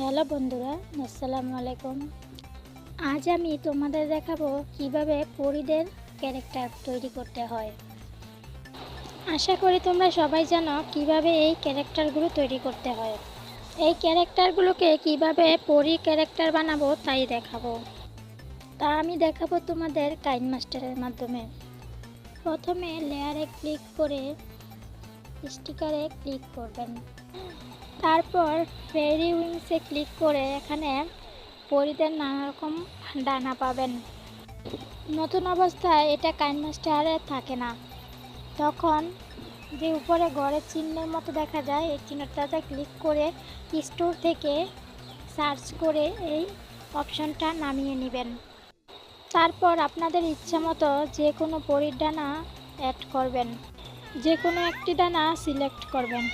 Hello বন্ধুরা, আসসালামু আলাইকুম। আজ আমি তোমাদের দেখাবো কীভাবে পরিদের ক্যারেক্টার তৈরি করতে হয়। আশা করি তোমরা সবাই জানো কীভাবে এই ক্যারেক্টারগুলো তৈরি করতে হয়। এই ক্যারেক্টারগুলোকে কীভাবে পরি ক্যারেক্টার বানাবো তাই দেখাবো। তা আমি দেখাবো তোমাদের কাইন মাস্টারের মাধ্যমে। প্রথমে লেয়ারে ক্লিক করে স্টিকারে ক্লিক করবেন। তারপর ফেরি উইংসে ক্লিক করে এখানে পরিদের নানা রকম ডানা পাবেন। নতুন অবস্থায় এটা কাইন মাস্টারে থাকে না। তখন যে উপরে ঘরের চিহ্নের মতো দেখা যায়, এই চিহ্নটাতে ক্লিক করে স্টোর থেকে সার্চ করে এই অপশনটা নামিয়ে নেবেন। তারপর আপনাদের ইচ্ছা মতো যে কোনো পরির ডানা অ্যাড করবেন। যে কোনো একটি ডানা সিলেক্ট করবেন।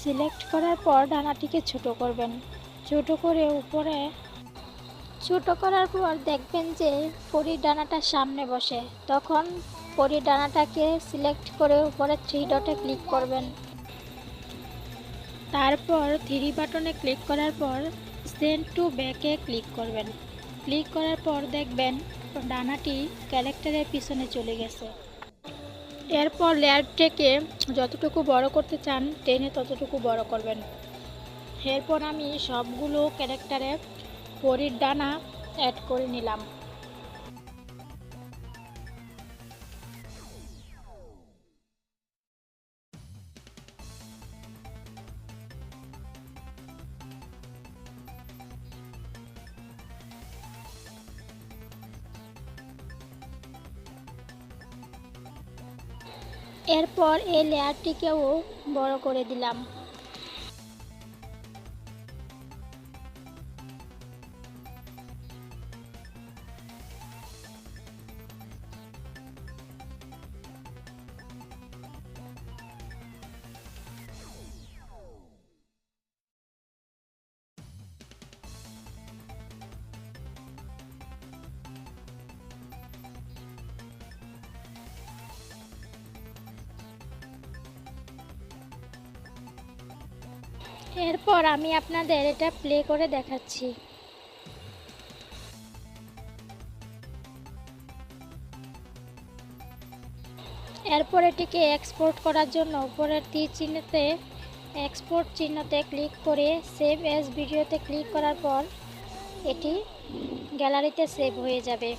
সিলেক্ট করার পর ডানাটিকে ছোট করবেন। ছোট করে উপরে ছোট করার পর দেখবেন যে পরির ডানাটা সামনে বসে। তখন পরির ডানাটাকে সিলেক্ট করে উপরে থ্রি ডটে ক্লিক করবেন। তারপর থ্রি বাটনে ক্লিক করার পর সেন্ড টু ব্যাকে ক্লিক করবেন। ক্লিক করার পর দেখবেন ডানাটি ক্যারেক্টারের পিছনে চলে গেছে। এরপর লেয়ারটাকে যতটুকু বড় করতে চান, টেনে ততটুকু বড় করবেন। এরপর আমি সবগুলো ক্যারেক্টারে পরির ডানা অ্যাড করে নিলাম। এরপর এই লেয়ারটিকেও বড় করে দিলাম। এরপর আমি আপনাদের এটা প্লে করে দেখাচ্ছি। এরপর এটিকে এক্সপোর্ট করার জন্য উপরের তীর চিহ্নতে এক্সপোর্ট চিহ্নতে ক্লিক করে সেভ অ্যাজ ভিডিওতে ক্লিক করার পর এটি গ্যালারিতে সেভ হয়ে যাবে।